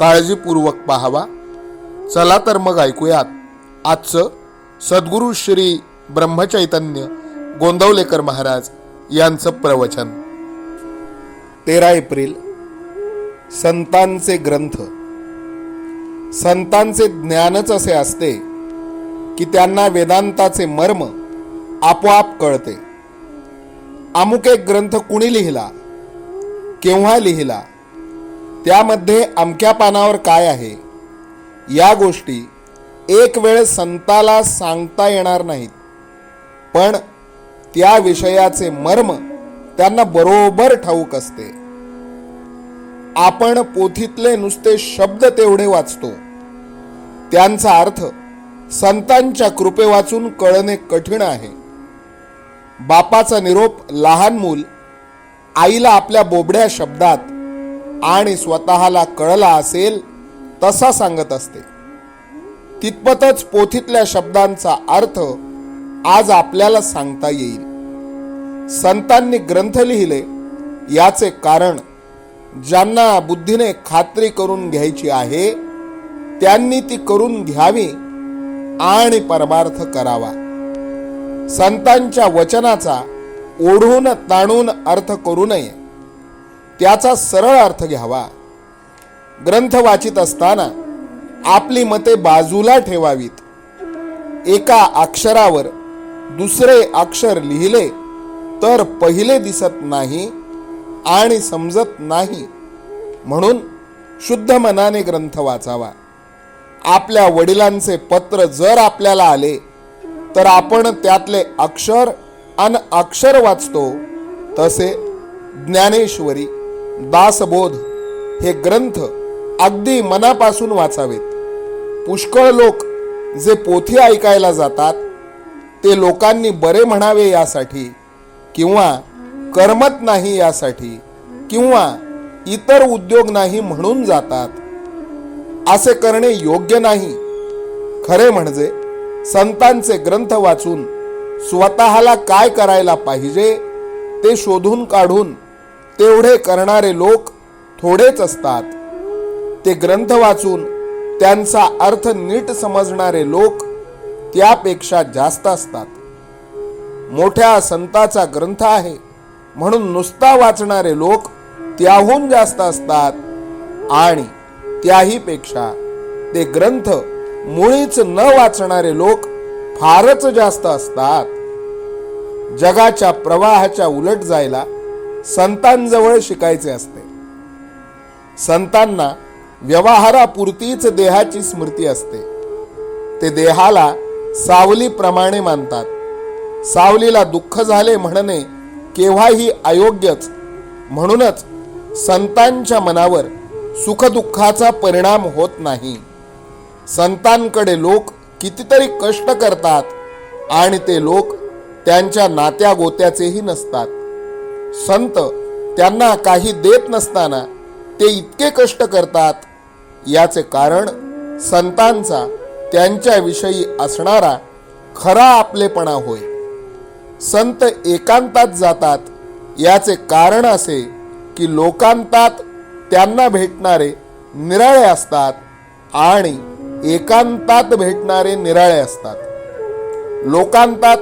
काळजीपूर्वक पाहावा. चला तर मग ऐकूयात. आजचं सद्गुरू श्री ब्रह्मचैतन्य गोंदवलेकर महाराज यांचं प्रवचन. तेरा एप्रिल संतांचे ग्रंथ. संतांचे ज्ञानच असे असते की त्यांना वेदांताचे मर्म आपोआप कळते. अमुक एक ग्रंथ कुणी लिहिला? केव्हा लिहिला? त्यामध्ये अमक्या पानावर काय आहे? या गोष्टी एक वेळ संताला सांगता येणार नाहीत. पण त्या विषयाचे मर्म त्यांना बरोबर ठाऊक असते. आपण पोथीतले नुसते शब्द तेवढे वाचतो. त्यांचा अर्थ संतांच्या कृपे वाचून कळणे कठीण आहे. बापाचा निरोप लहान मूल आईला आपल्या बोबड्या शब्दात आणि स्वतःला कळला असेल तसा सांगत असते. तितपतच पोथीतल्या शब्दांचा अर्थ आज आपल्याला सांगता येईल. संतांनी ग्रंथ लिहिले याचे कारण ज्यांना बुद्धीने खात्री करून घ्यायची आहे त्यांनी ती करून घ्यावी आणि परमार्थ करावा. संतांच्या वचनाचा ओढून ताणून अर्थ करू नये. त्याचा सरळ अर्थ घ्यावा. ग्रंथ वाचित असताना आपली मते बाजूला ठेवावीत. एका अक्षरावर दुसरे अक्षर लिहिले तर पहिले दिसत नाही आणि समजत नाही. म्हणून शुद्ध मनाने ग्रंथ वाचावा. आपल्या वडिलांचे पत्र जर आपल्याला आले तर आपण त्यातले अक्षर अन अक्षर वाचतो. तसे ज्ञानेश्वरी दासबोध हे ग्रंथ अगदी मनापासून वाचावेत. पुष्कळ लोक जे पोथी ऐकायला जातात ते लोकांनी बरे म्हणावे यासाठी किंवा करमत नाही यासाठी किंवा इतर उद्योग नाही म्हणून जातात. असे करणे योग्य नाही. खरे म्हणजे संतांचे ग्रंथ वाचून स्वतःला काय करायला पाहिजे ते शोधून काढून तेवढे करणारे लोक थोडेच असतात. ते ग्रंथ वाचून त्यांचा अर्थ नीट समजणारे लोक त्यापेक्षा जास्त असतात. मोठ्या संताचा ग्रंथ आहे. म्हणून नुसता वाचणारे लोक त्याहून जास्त असतात आणि त्याही पेक्षा ते ग्रंथ मुळीच न वाचणारे लोक फारच जास्त असतात. जगाच्या प्रवाहाच्या उलट जायला संतांजवळ शिकायचे असते. संतांना व्यवहारापुरतीच देहाची स्मृती असते. ते देहाला सावलीप्रमाणे मानतात. सावलीला दुःख झाले म्हणणे केव्हाही अयोग्यच. म्हणूनच संतांच्या मनावर सुखदुःखाचा परिणाम होत नाही. संतांकडे लोक कितीतरी कष्ट करतात आणि ते लोक त्यांच्या नात्या गोत्याचेही नसतात. संत त्यांना काही देत नसताना ते इतके कष्ट करतात. याचे कारण संतांचा त्यांच्याविषयी असणारा खरा आपलेपणा होय. संत एकांतात जातात. याचे कारण असे की लोकांतात त्यांना भेटणारे निराळे असतात आणि एकांतात भेटणारे निराळे असतात. लोकांतात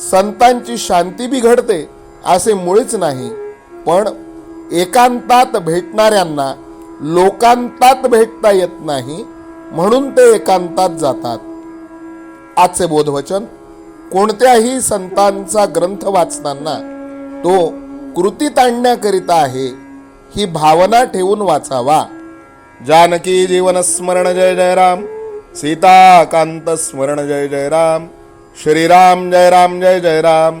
संतांची शांती बिघडते. असे मुळीच नाही. पण एकांतात भेटणाऱ्यांना लोकांतात भेटता येत नाही म्हणून ते एकांतात जातात. आजचे बोधवचन कोणत्याही संतांचा ग्रंथ वाचताना तो कृतीत आणण्याकरिता आहे ही भावना ठेवून वाचावा. जानकी जीवन स्मरण जय जय राम सीताकांत स्मरण जय जय राम श्रीराम जय राम जय जय राम.